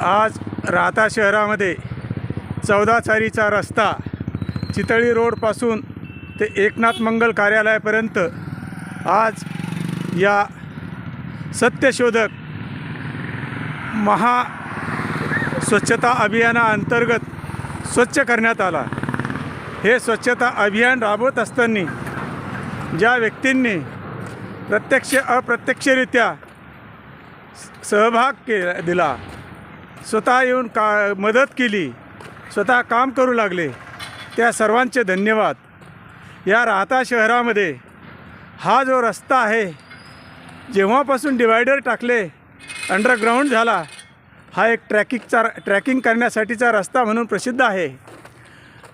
आज राहता शहरामध्ये चौदा चारीचा रस्ता चितळी रोडपासून ते एकनाथ मंगल कार्यालयापर्यंत. आज या सत्यशोधक महा स्वच्छता अभियानाअंतर्गत स्वच्छ करण्यात आला. हे स्वच्छता अभियान राबवत असताना ज्या व्यक्तींनी प्रत्यक्ष अप्रत्यक्षरित्या सहभाग के दिला स्वतः येऊन का मदत केली स्वतः काम करू लागले त्या सर्वांचे धन्यवाद. या राहता शहरामध्ये हा जो रस्ता आहे जेव्हापासून डिवायडर टाकले अंडरग्राऊंड झाला हा एक ट्रॅकिंगचा ट्रॅकिंग करण्यासाठीचा रस्ता म्हणून प्रसिद्ध आहे.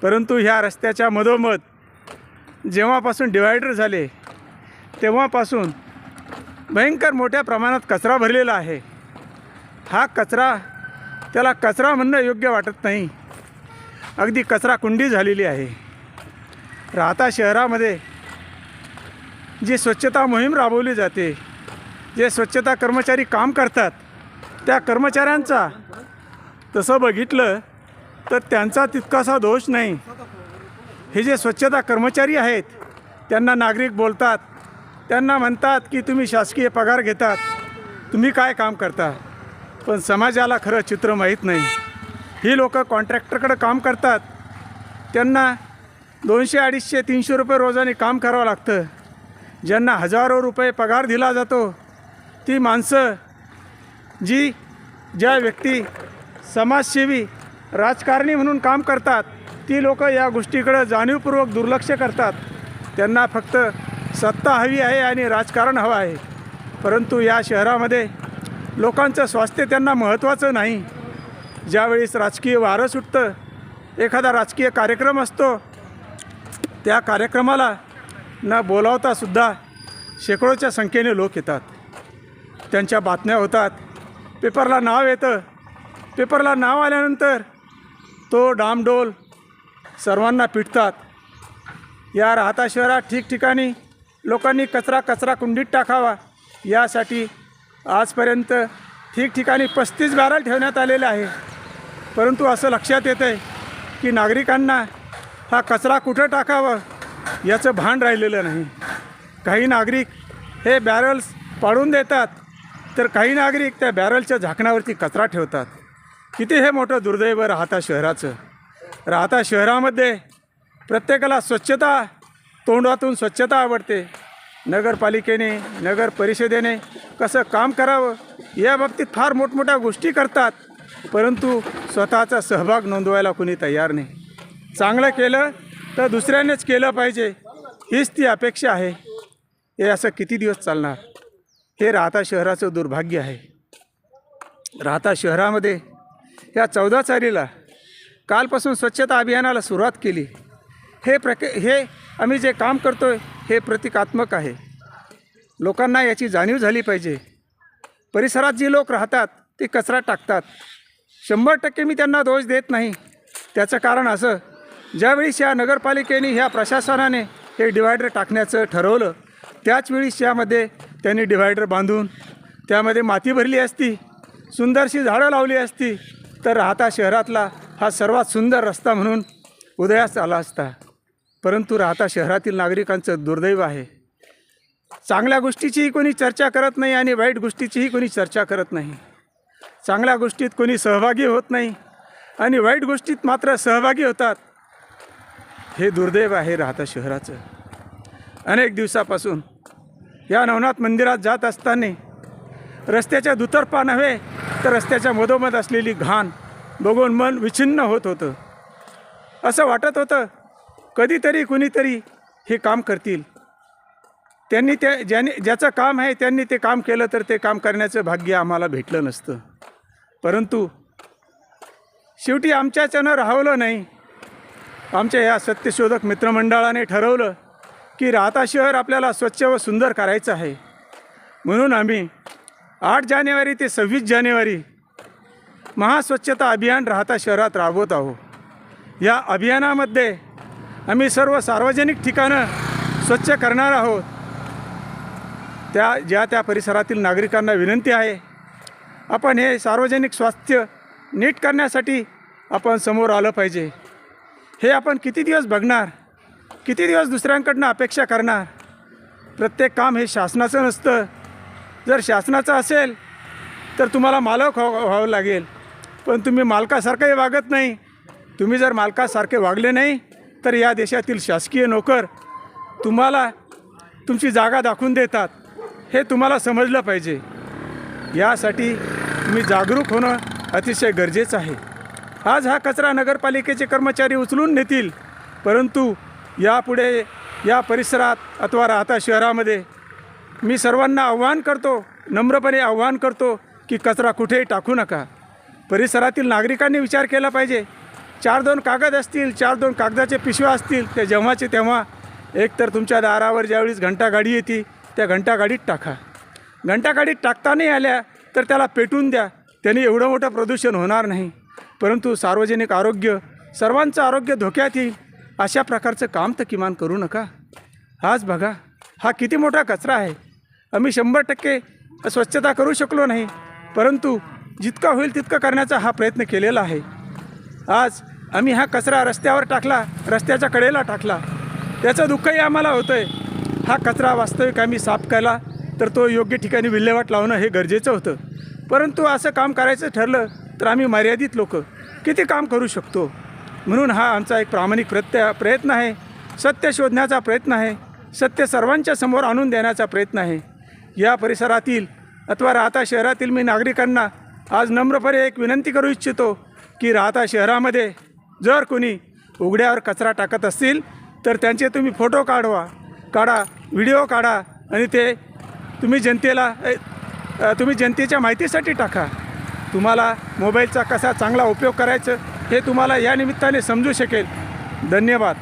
परंतु ह्या रस्त्याच्या मधोमध जेव्हापासून डिवायडर झाले तेव्हापासून भयंकर मोठ्या प्रमाणात कचरा भरलेला आहे. हा कचरा त्याला कचरा म्हणणं योग्य वाटत नाही. अगदी कचरा कुंडी झालेली आहे. राहता शहरामध्ये जी स्वच्छता मोहीम राबवली जाते जे स्वच्छता कर्मचारी काम करतात त्या कर्मचाऱ्यांचा तसं बघितलं तर त्यांचा तितकासा दोष नाही. हे जे स्वच्छता कर्मचारी आहेत त्यांना नागरिक बोलतात त्यांना म्हणतात की तुम्ही शासकीय पगार घेतात तुम्ही काय काम करता? पण समाजाला खरं चित्र माहीत नाही. ही लोक कॉन्ट्रॅक्टरकडं काम करतात. त्यांना दोनशे अडीचशे तीनशे रुपये रोजाने काम करावं लागतं. ज्यांना हजारो रुपये पगार दिला जातो ती माणसं जी ज्या व्यक्ती समाजसेवी राजकारणी म्हणून काम करतात ती लोक या गोष्टीकडं जाणीवपूर्वक दुर्लक्ष करतात. त्यांना फक्त सत्ता हवी आहे आणि राजकारण हवं आहे. परंतु या शहरामध्ये लोकांचं स्वास्थ्य त्यांना महत्त्वाचं नाही. ज्यावेळेस राजकीय वारं सुटतं एखादा राजकीय कार्यक्रम असतो त्या कार्यक्रमाला न बोलावतासुद्धा शेकडोच्या संख्येने लोक येतात. त्यांच्या बातम्या होतात. पेपरला नाव येतं. पेपरला नाव आल्यानंतर तो डामडोल सर्वांना पिटतात. या राहता शहरात ठिकठिकाणी लोकांनी कचरा कचरा कुंडीत टाकावा यासाठी आजपर्यंत ठिकठिकाणी पस्तीस बॅरल ठेवण्यात आलेले आहे. परंतु असं लक्षात येतं आहे की नागरिकांना हा कचरा कुठं टाकावं याचं भान राहिलेलं नाही. काही नागरिक हे बॅरल्स पाडून देतात तर काही नागरिक त्या बॅरलच्या झाकणावरती कचरा ठेवतात. किती हे मोठं दुर्दैव राहता शहराचं. राहता शहरामध्ये प्रत्येकाला स्वच्छता तोंडातून स्वच्छता आवडते. नगरपालिकेने नगर परिषदेने कसं काम करावं? या बाबतीत फार मोठमोठ्या गोष्टी करतात. परंतु स्वतःचा सहभाग नोंदवायला कोणी तयार नाही. चांगलं केलं तर दुसऱ्यानेच केलं पाहिजे. हीच ती अपेक्षा आहे. हे असं किती दिवस चालणार? हे राहता शहराचं दुर्भाग्य आहे. राहता शहरामध्ये या चौदा चारीला कालपासून स्वच्छता अभियानाला सुरुवात केली. हे प्रके हे आम्ही जे काम करतो आहे हे प्रतिकात्मक आहे. लोकांना याची जाणीव झाली पाहिजे. परिसरात जी लोक राहतात ते कचरा टाकतात. शंभर टक्के मी त्यांना दोष देत नाही. त्याचं कारण असं ज्यावेळेस या नगरपालिकेने ह्या प्रशासनाने हे डिवायडर टाकण्याचं ठरवलं त्याच वेळेस यामध्ये त्यांनी डिवायडर बांधून त्यामध्ये माती भरली असती सुंदरशी झाडं लावली असती तर राहता शहरातला हा सर्वात सुंदर रस्ता म्हणून उदयास आला असता. परंतु राहता शहरातील नागरिकांचं दुर्दैव आहे. चांगल्या गोष्टीचीही कोणी चर्चा करत नाही आणि वाईट गोष्टीचीही कोणी चर्चा करत नाही. चांगल्या गोष्टीत कोणी सहभागी होत नाही आणि वाईट गोष्टीत मात्र सहभागी होतात. हे दुर्दैव आहे राहता शहराचं. अनेक दिवसापासून या नवनाथ मंदिरात जात असताना रस्त्याच्या दुतर्फा नव्हे तर रस्त्याच्या मधोमध असलेली घाण बघून मन विछिन्न होत होतं. असं वाटत होतं कधीतरी कुणीतरी हे काम करतील. त्यांनी त्या ज्याने ज्याचं काम आहे त्यांनी ते काम केलं तर ते काम करण्याचं भाग्य आम्हाला भेटलं नसतं. परंतु शेवटी आमच्याच्यानं राहवलं नाही. आमच्या या सत्यशोधक मित्रमंडळाने ठरवलं की राहता शहर आपल्याला स्वच्छ व सुंदर करायचं आहे. म्हणून आम्ही आठ जानेवारी ते सव्वीस जानेवारी महास्वच्छता अभियान राहता शहरात राबवत आहोत. या अभियानामध्ये आम्ही सर्व सार्वजनिक ठिकाणं स्वच्छ करणार आहोत. त्या ज्या त्या परिसरातील नागरिकांना विनंती आहे आपण हे सार्वजनिक स्वास्थ्य नीट करण्यासाठी आपण समोर आलं पाहिजे. हे आपण किती दिवस बघणार? किती दिवस दुसऱ्यांकडनं अपेक्षा करणार? प्रत्येक काम हे शासनाचं नसतं. जर शासनाचं असेल तर तुम्हाला मालक व्हावं व्हावं लागेल. पण तुम्ही मालकासारखंही वागत नाही. तुम्ही जर मालकासारखे वागले नाही तर या देशातील शासकीय नोकर तुम्हाला तुमची जागा दाखवून देतात. हे तुम्हाला समजलं पाहिजे. यासाठी मी जागरूक होणं अतिशय गरजेचं आहे. आज हा कचरा नगरपालिकेचे कर्मचारी उचलून नेतील परंतु यापुढे या परिसरात अथवा राहता शहरामध्ये मी सर्वांना आव्हान करतो नम्रपणे आव्हान करतो की कचरा कुठेही टाकू नका. परिसरातील नागरिकांनी विचार केला पाहिजे. चार दोन कागद असतील चार दोन कागदाचे पिशव्या असतील ते जेव्हाचे तेव्हा. एकतर तुमच्या दारावर ज्यावेळेस घंटागाडी येते त्या घंटागाडीत टाका. घंटागाडीत टाकता नाही आल्या तर त्याला पेटून द्या. त्याने एवढं मोठं प्रदूषण होणार नाही. परंतु सार्वजनिक आरोग्य सर्वांचं आरोग्य धोक्यात येईल अशा प्रकारचं काम तर किमान करू नका. आज बघा हा किती मोठा कचरा आहे. आम्ही शंभर टक्के स्वच्छता करू शकलो नाही. परंतु जितका होईल तितकं करण्याचा हा प्रयत्न केलेला आहे. आज आम्ही हा कचरा रस्त्यावर टाकला रस्त्याच्या कडेला टाकला. त्याचं दुःखही आम्हाला होतं आहे हा कचरा वास्तविक आम्ही साफ केला तर तो योग्य ठिकाणी विल्हेवाट लावणं हे गरजेचं होतं. परंतु असं काम करायचं ठरलं तर आम्ही मर्यादित लोक किती काम करू शकतो? म्हणून हा आमचा एक प्रामाणिक प्रत्य प्रयत्न आहे. सत्य शोधण्याचा प्रयत्न आहे. सत्य सर्वांच्या समोर आणून देण्याचा प्रयत्न आहे. या परिसरातील अथवा राहता शहरातील मी नागरिकांना आज नम्रपणे एक विनंती करू इच्छितो की राहता शहरामध्ये जर कोणी उघड्यावर कचरा टाकत असतील तर त्यांचे तुम्ही फोटो काढवा. काढा. व्हिडिओ काढा आणि ते तुम्ही जनतेला तुम्ही जनतेच्या माहितीसाठी टाका. तुम्हाला मोबाईलचा कसा चांगला उपयोग करायचं हे तुम्हाला या निमित्ताने समजू शकेल. धन्यवाद.